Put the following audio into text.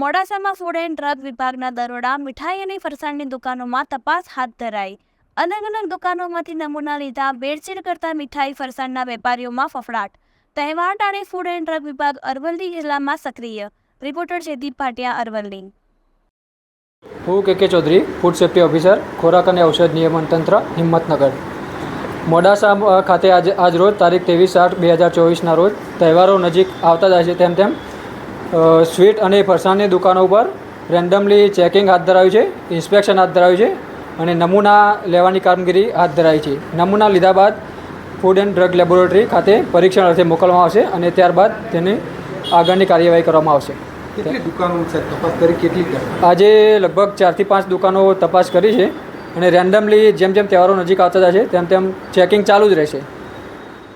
મોડાસામાં food and drug વિભાગના દરોડા, મીઠાઈ અને ફરસાણની દુકાનોમાં તપાસ હાથ ધરાઈ. અલગ અલગ દુકાનોમાંથી નમૂના લીધા, ભેળસેળ કરતા મીઠાઈ, ફરસાણના વેપારીઓમાં ફફડાટ. તહેવાર ટાણે ફૂડ એન્ડ ડ્રગ વિભાગ અરવલ્લી જિલ્લામાં સક્રિય. રિપોર્ટર જયદીપ ભાટિયા, અરવલ્લી. હું કે કે ચૌધરી ફૂડ સેફ્ટી ઓફિસર ખોરાક અને ઔષધ નિયમન તંત્ર, હિંમતનગર. મોડાસા ખાતે આજ આજ રોજ તારીખ ત્રેવીસ આઠ બે હજાર ચોવીસના રોજ તહેવારો નજીક આવતા જાય છે તેમ તેમ સ્વીટ અને ફરસાણની દુકાનો ઉપર રેન્ડમલી ચેકિંગ હાથ ધરાયું છે ઇન્સ્પેક્શન હાથ ધરાયું છે અને નમૂના લેવાની કામગીરી હાથ ધરાઈ છે. નમૂના લીધા બાદ ફૂડ એન્ડ ડ્રગ લેબોરેટરી ખાતે પરીક્ષણ અર્થે મોકલવામાં આવશે અને ત્યારબાદ તેની આગળની કાર્યવાહી કરવામાં આવશે. કેટલી દુકાનો છે? તપાસ કરી કેટલી આજે લગભગ ચારથી પાંચ દુકાનો તપાસ કરી છે અને રેન્ડમલી જેમ જેમ તહેવારો નજીક આવતા જાય છે તેમ તેમ ચેકિંગ ચાલુ જ રહેશે.